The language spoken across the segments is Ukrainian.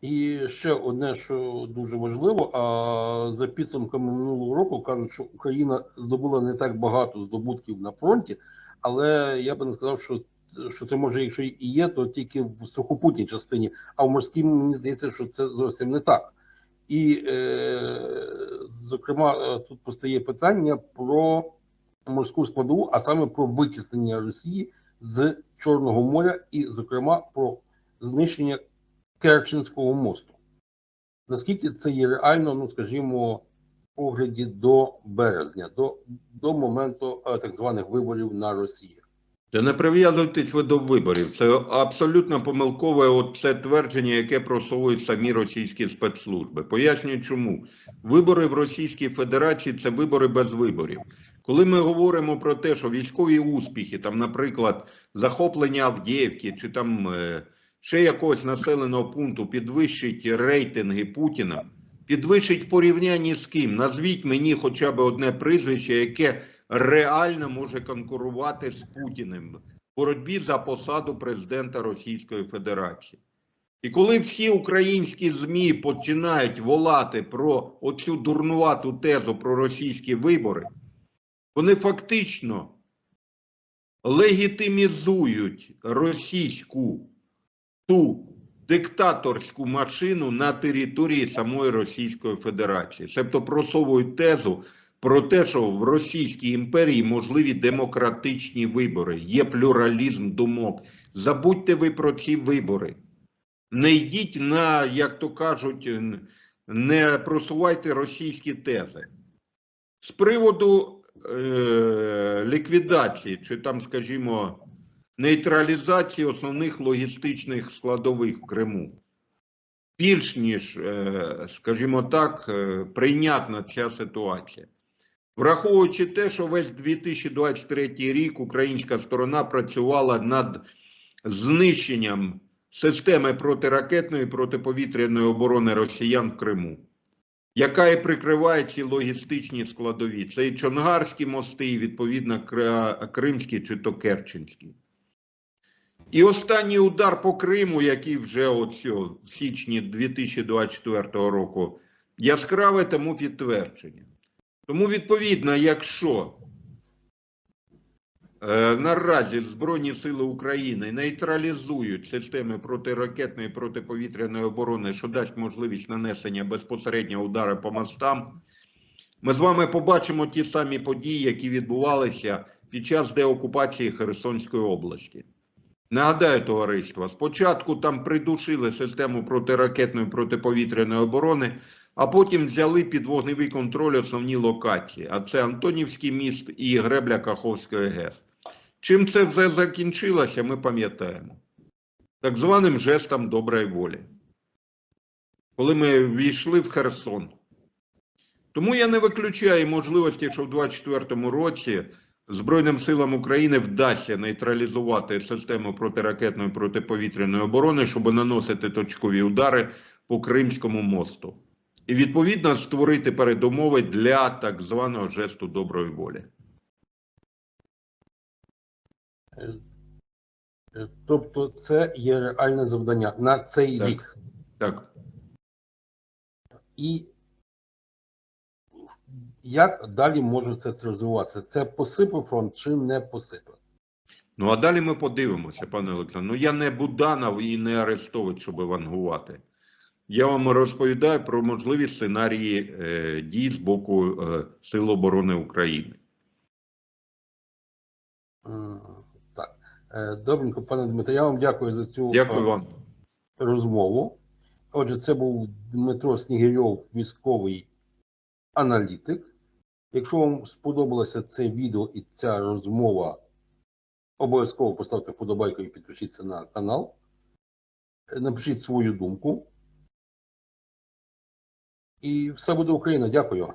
І ще одне, що дуже важливо, а за підсумками минулого року кажуть, що Україна здобула не так багато здобутків на фронті, але я би не сказав, що, що це може, якщо і є, то тільки в сухопутній частині, а в морській мені здається, що це зовсім не так. І, е, зокрема, е, тут постає питання про морську складову, а саме про витіснення Росії з Чорного моря, і, зокрема, про знищення Керченського мосту. Наскільки це є реально, ну скажімо, в погляді до березня, до, до моменту е, так званих виборів на Росії? Та не прив'язуйтесь ви до виборів. Це абсолютно помилкове от це твердження, яке просовують самі російські спецслужби. Пояснюю, чому вибори в Російській Федерації це вибори без виборів. Коли ми говоримо про те, що військові успіхи, там, наприклад, захоплення Авдіївки чи там е, ще якогось населеного пункту підвищить рейтинги Путіна, підвищить в порівнянні з ким? Назвіть мені хоча б одне прізвище, яке реально може конкурувати з Путіним в боротьбі за посаду президента Російської Федерації. І коли всі українські ЗМІ починають волати про оцю дурнувату тезу про російські вибори, вони фактично легітимізують російську ту диктаторську машину на території самої Російської Федерації. Тобто просовують тезу про те, що в Російській імперії можливі демократичні вибори, є плюралізм думок. Забудьте ви про ці вибори. Не йдіть на, як то кажуть, не просувайте російські тези. З приводу е, ліквідації, чи там, скажімо, нейтралізації основних логістичних складових в Криму. Більш ніж, е, скажімо так, е, прийнятна ця ситуація. Враховуючи те, що весь 2023 рік українська сторона працювала над знищенням системи протиракетної і протиповітряної оборони росіян в Криму, яка і прикриває ці логістичні складові. Це і Чонгарські мости, і відповідно Кримські чи то Керченські. І останній удар по Криму, який вже от цього, в січні 2024 року, яскраве тому підтвердження. Тому, відповідно, якщо е, наразі Збройні Сили України нейтралізують системи протиракетної і протиповітряної оборони, що дасть можливість нанесення безпосереднього удару по мостам, ми з вами побачимо ті самі події, які відбувалися під час деокупації Херсонської області. Нагадаю, товариство, спочатку там придушили систему протиракетної протиповітряної оборони, а потім взяли під вогневий контроль основні локації, а це Антонівський міст і гребля Каховської ГЕС. Чим це все закінчилося, ми пам'ятаємо. Так званим жестом доброї волі. Коли ми війшли в Херсон. Тому я не виключаю можливості, що в 2024 році Збройним силам України вдасться нейтралізувати систему протиракетної протиповітряної оборони, щоб наносити точкові удари по Кримському мосту. І відповідно створити передумови для так званого жесту доброї волі. Е, е, Тобто, це є реальне завдання на цей Так. рік. Так. І як далі може це розвиватися? Це посипе фронт чи не посипе? Ну а далі ми подивимося, пане Олександр. Ну я не Буданов і не Арестович, щоб вангувати. Я вам розповідаю про можливі сценарії е, дій з боку е, Сил оборони України. Так. Е, Добренько, пане Дмитро, я вам дякую за цю Дякую е, вам. розмову. Отже, це був Дмитро Снігирьов, військовий аналітик. Якщо вам сподобалося це відео і ця розмова, обов'язково поставте вподобайку і підпишіться на канал. Напишіть свою думку. І все буде Україна. Дякую.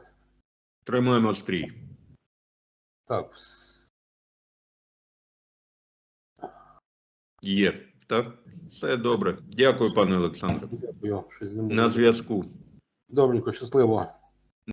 Тримаємо стрій. Так, Є. Так? Все добре. Дякую, пане Олександре. дякую. На зв'язку. Добренько, щасливо.